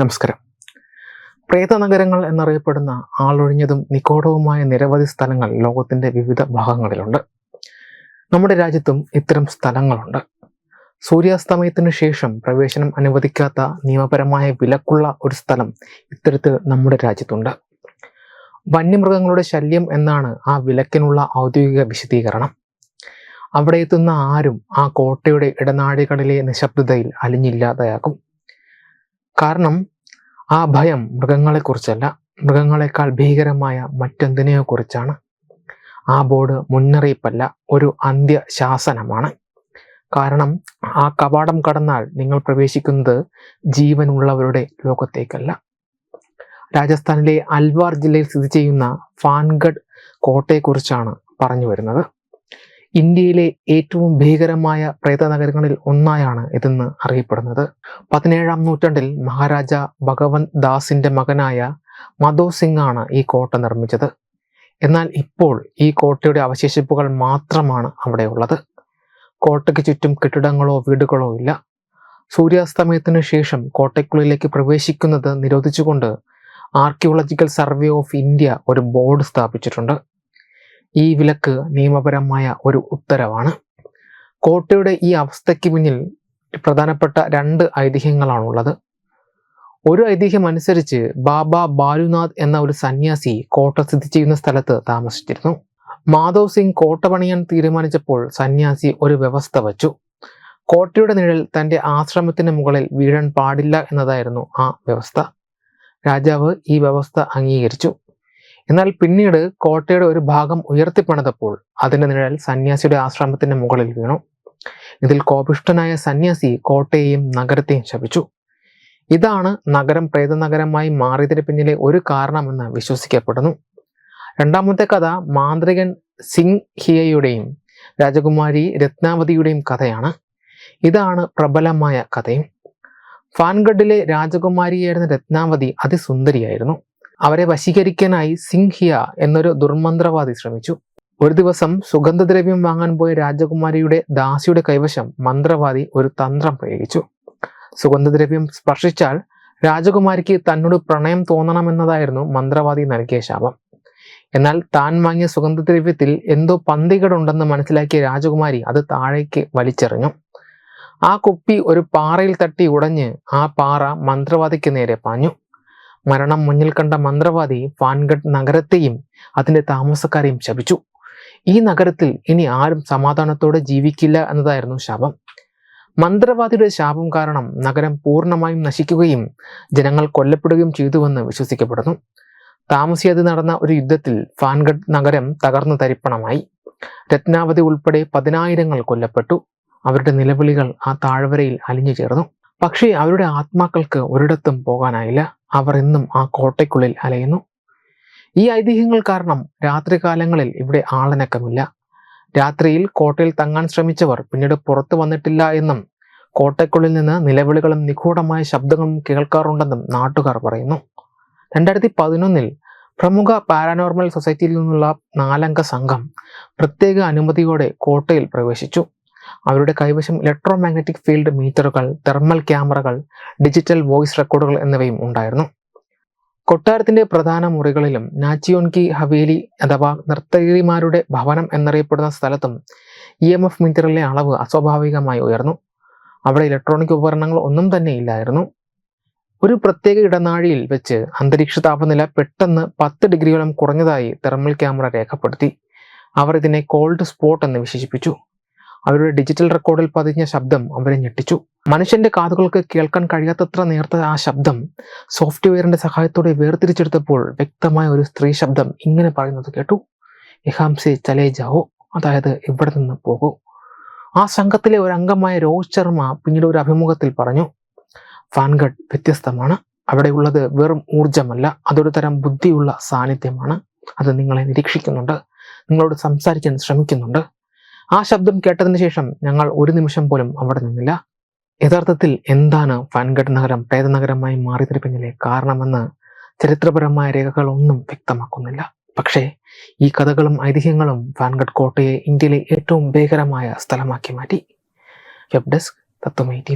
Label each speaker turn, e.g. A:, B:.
A: നമസ്കാരം. പ്രേത നഗരങ്ങൾ എന്നറിയപ്പെടുന്ന ആളൊഴിഞ്ഞതും നിക്കോടവുമായ നിരവധി സ്ഥലങ്ങൾ ലോകത്തിന്റെ വിവിധ ഭാഗങ്ങളിലുണ്ട്. നമ്മുടെ രാജ്യത്തും ഇത്തരം സ്ഥലങ്ങളുണ്ട്. സൂര്യാസ്തമയത്തിന് ശേഷം പ്രവേശനം അനുവദിക്കാത്ത നിയമപരമായ വിലക്കുള്ള ഒരു സ്ഥലം ഇത്തരത്തിൽ നമ്മുടെ രാജ്യത്തുണ്ട്. വന്യമൃഗങ്ങളുടെ ശല്യം എന്നാണ് ആ വിലക്കിനുള്ള ഔദ്യോഗിക വിശദീകരണം. അവിടെ എത്തുന്ന ആരും ആ കോട്ടയുടെ ഇടനാഴികളിലെ നിശബ്ദതയിൽ അലിഞ്ഞില്ലാതെയാകും. കാരണം ആ ഭയം മൃഗങ്ങളെക്കുറിച്ചല്ല മൃഗങ്ങളെക്കാൾ ഭീകരമായ മറ്റെന്തിനെയോ കുറിച്ചാണ് ആ ബോർഡ് മുന്നറിയിപ്പല്ല ഒരു അന്ത്യശാസനമാണ്. കാരണം ആ കവാടം കടന്നാൽ നിങ്ങൾ പ്രവേശിക്കുന്നത് ജീവനുള്ളവരുടെ ലോകത്തേക്കല്ല. രാജസ്ഥാനിലെ അൽവാർ ജില്ലയിൽ സ്ഥിതി ചെയ്യുന്ന ഫാൻഗഡ് കോട്ടയെക്കുറിച്ചാണ് പറഞ്ഞു വരുന്നത്. ഇന്ത്യയിലെ ഏറ്റവും ഭീകരമായ പ്രേത നഗരങ്ങളിൽ ഒന്നായാണ് ഇതെന്ന് അറിയപ്പെടുന്നത്. പതിനേഴാം നൂറ്റാണ്ടിൽ മഹാരാജ ഭഗവന്ത് ദാസിന്റെ മകനായ മധോ സിംഗ് ആണ് ഈ കോട്ട നിർമ്മിച്ചത്. എന്നാൽ ഇപ്പോൾ ഈ കോട്ടയുടെ അവശേഷിപ്പുകൾ മാത്രമാണ് അവിടെ ഉള്ളത്. കോട്ടയ്ക്ക് ചുറ്റും കെട്ടിടങ്ങളോ വീടുകളോ ഇല്ല. സൂര്യാസ്തമയത്തിന് ശേഷം കോട്ടയ്ക്കുള്ളിലേക്ക് പ്രവേശിക്കുന്നത് നിരോധിച്ചുകൊണ്ട് ആർക്കിയോളജിക്കൽ സർവേ ഓഫ് ഇന്ത്യ ഒരു ബോർഡ് സ്ഥാപിച്ചിട്ടുണ്ട്. ഈ വിലക്ക് നിയമപരമായ ഒരു ഉത്തരവാണ്. കോട്ടയുടെ ഈ അവസ്ഥയ്ക്ക് പിന്നിൽ പ്രധാനപ്പെട്ട രണ്ട് ഐതിഹ്യങ്ങളാണുള്ളത്. ഒരു ഐതിഹ്യം അനുസരിച്ച് ബാബ ബാലുനാഥ് എന്ന ഒരു സന്യാസി കോട്ട സ്ഥിതി ചെയ്യുന്ന സ്ഥലത്ത് താമസിച്ചിരുന്നു. മാധവ് സിംഗ് കോട്ട പണിയാൻ തീരുമാനിച്ചപ്പോൾ സന്യാസി ഒരു വ്യവസ്ഥ വച്ചു. കോട്ടയുടെ നിഴൽ തന്റെ ആശ്രമത്തിന് മുകളിൽ വീഴാൻ പാടില്ല എന്നതായിരുന്നു ആ വ്യവസ്ഥ. രാജാവ് ഈ വ്യവസ്ഥ അംഗീകരിച്ചു. എന്നാൽ പിന്നീട് കോട്ടയുടെ ഒരു ഭാഗം ഉയർത്തിപ്പണിതപ്പോൾ അതിന്റെ നിഴൽ സന്യാസിയുടെ ആശ്രമത്തിന്റെ മുകളിൽ വീണു. ഇതിൽ കോപിഷ്ടനായ സന്യാസി കോട്ടയെയും നഗരത്തെയും ശപിച്ചു. ഇതാണ് നഗരം പ്രേതനഗരമായി മാറിയതിന് പിന്നിലെ ഒരു കാരണമെന്ന് വിശ്വസിക്കപ്പെടുന്നു. രണ്ടാമത്തെ കഥ മാന്ത്രികൻ സിംഗ് ഹിയയുടെയും രാജകുമാരി രത്നാവതിയുടെയും കഥയാണ്. ഇതാണ് പ്രബലമായ കഥയും. ഫാൻഗഡിലെ രാജകുമാരിയായിരുന്ന രത്നാവതി അതിസുന്ദരിയായിരുന്നു. അവരെ വശീകരിക്കാനായി സിംഹിയ എന്നൊരു ദുർമന്ത്രവാദി ശ്രമിച്ചു. ഒരു ദിവസം സുഗന്ധദ്രവ്യം വാങ്ങാൻ പോയ രാജകുമാരിയുടെ ദാസിയുടെ കൈവശം മന്ത്രവാദി ഒരു തന്ത്രം പ്രയോഗിച്ചു. സുഗന്ധദ്രവ്യം സ്പർശിച്ചാൽ രാജകുമാരിക്ക് തന്നോട് പ്രണയം തോന്നണമെന്നതായിരുന്നു മന്ത്രവാദി നൽകിയ ശാപം. എന്നാൽ താൻ വാങ്ങിയ സുഗന്ധദ്രവ്യത്തിൽ എന്തോ പന്തികടുണ്ടെന്ന് മനസ്സിലാക്കിയ രാജകുമാരി അത് താഴേക്ക് വലിച്ചെറിഞ്ഞു. ആ കുപ്പി ഒരു പാറയിൽ തട്ടി ഉടഞ്ഞ് ആ പാറ മന്ത്രവാദിക്ക് നേരെ പാഞ്ഞു. മരണം മുന്നിൽ കണ്ട മന്ത്രവാദി ഫാൻഗഡ് നഗരത്തെയും അതിന്റെ താമസക്കാരെയും ശപിച്ചു. ഈ നഗരത്തിൽ ഇനി ആരും സമാധാനത്തോടെ ജീവിക്കില്ല എന്നതായിരുന്നു ശാപം. മന്ത്രവാദിയുടെ ശാപം കാരണം നഗരം പൂർണമായും നശിക്കുകയും ജനങ്ങൾ കൊല്ലപ്പെടുകയും ചെയ്തുവെന്ന് വിശ്വസിക്കപ്പെടുന്നു. താമസിയാതെ നടന്ന ഒരു യുദ്ധത്തിൽ ഫാൻഗഡ് നഗരം തകർന്നു തരിപ്പണമായി. രത്നാവതി ഉൾപ്പെടെ പതിനായിരങ്ങൾ കൊല്ലപ്പെട്ടു. അവരുടെ നിലവിളികൾ ആ താഴ്വരയിൽ അലിഞ്ഞു ചേർന്നു. പക്ഷേ അവരുടെ ആത്മാക്കൾക്ക് ഒരിടത്തും പോകാനായില്ല. അവർ ഇന്നും ആ കോട്ടയ്ക്കുള്ളിൽ അലയുന്നു. ഈ ഐതിഹ്യങ്ങൾ കാരണം രാത്രികാലങ്ങളിൽ ഇവിടെ ആളനക്കമില്ല. രാത്രിയിൽ കോട്ടയിൽ തങ്ങാൻ ശ്രമിച്ചവർ പിന്നീട് പുറത്തു വന്നിട്ടില്ല എന്നും കോട്ടയ്ക്കുള്ളിൽ നിന്ന് നിലവിളികളും നിഗൂഢമായ ശബ്ദങ്ങളും കേൾക്കാറുണ്ടെന്നും നാട്ടുകാർ പറയുന്നു. രണ്ടായിരത്തി പതിനൊന്നിൽ പ്രമുഖ പാരാനോർമൽ സൊസൈറ്റിയിൽ നിന്നുള്ള നാലംഗ സംഘം പ്രത്യേക അനുമതിയോടെ കോട്ടയിൽ പ്രവേശിച്ചു. അവരുടെ കൈവശം ഇലക്ട്രോ മാഗ്നറ്റിക് ഫീൽഡ് മീറ്ററുകൾ തെർമൽ ക്യാമറകൾ ഡിജിറ്റൽ വോയിസ് റെക്കോർഡുകൾ എന്നിവയും ഉണ്ടായിരുന്നു. കൊട്ടാരത്തിന്റെ പ്രധാന മുറികളിലും നാച്ചിയോൻകി ഹവേലി അഥവാ നർത്തകിമാരുടെ ഭവനം എന്നറിയപ്പെടുന്ന സ്ഥലത്തും ഇ എം എഫ് മീറ്ററിലെ അളവ് അസ്വാഭാവികമായി ഉയർന്നു. അവിടെ ഇലക്ട്രോണിക് ഉപകരണങ്ങൾ ഒന്നും തന്നെ ഇല്ലായിരുന്നു. ഒരു പ്രത്യേക ഇടനാഴിയിൽ വെച്ച് അന്തരീക്ഷ താപനില പെട്ടെന്ന് പത്ത് ഡിഗ്രിയോളം കുറഞ്ഞതായി തെർമൽ ക്യാമറ രേഖപ്പെടുത്തി. അവർ ഇതിനെ കോൾഡ് സ്പോട്ട് എന്ന് വിശേഷിപ്പിച്ചു. അവരുടെ ഡിജിറ്റൽ റെക്കോർഡിൽ പതിഞ്ഞ ശബ്ദം അവരെ ഞെട്ടിച്ചു. മനുഷ്യന്റെ കാതുകൾക്ക് കേൾക്കാൻ കഴിയാത്തത്ര നേർത്ത ആ ശബ്ദം സോഫ്റ്റ്വെയറിന്റെ സഹായത്തോടെ വേർതിരിച്ചെടുത്തപ്പോൾ വ്യക്തമായ ഒരു സ്ത്രീ ശബ്ദം ഇങ്ങനെ പറയുന്നത് കേട്ടു. ഇഹാംസെ ചലേ ജാവോ. അതായത് ഇവിടെ നിന്ന് പോകൂ? ആ സംഘത്തിലെ ഒരു അംഗമായ രോഹിത് ശർമ്മ പിന്നീട് ഒരു അഭിമുഖത്തിൽ പറഞ്ഞു ഫാൻഗഡ് വ്യത്യസ്തമാണ്. അവിടെയുള്ളത് വെറും ഊർജമല്ല അതൊരു തരം ബുദ്ധിയുള്ള സാന്നിധ്യമാണ്. അത് നിങ്ങളെ നിരീക്ഷിക്കുന്നുണ്ട്. നിങ്ങളോട് സംസാരിക്കാൻ ശ്രമിക്കുന്നുണ്ട്. ആ ശബ്ദം കേട്ടതിന് ശേഷം ഞങ്ങൾ ഒരു നിമിഷം പോലും അവിടെ നിന്നില്ല. യഥാർത്ഥത്തിൽ എന്താണ് ഫാൻഗഡ് നഗരം പ്രേതനഗരമായി മാറിയതിന് പിന്നിലെ കാരണമെന്ന് ചരിത്രപരമായ രേഖകളൊന്നും വ്യക്തമാക്കുന്നില്ല. പക്ഷേ ഈ കഥകളും ഐതിഹ്യങ്ങളും ഫാൻഗഡ് കോട്ടയെ ഇന്ത്യയിലെ ഏറ്റവും ഭീകരമായ സ്ഥലമാക്കി മാറ്റി. വെബ് ഡെസ്ക് തത്വമൈ ടി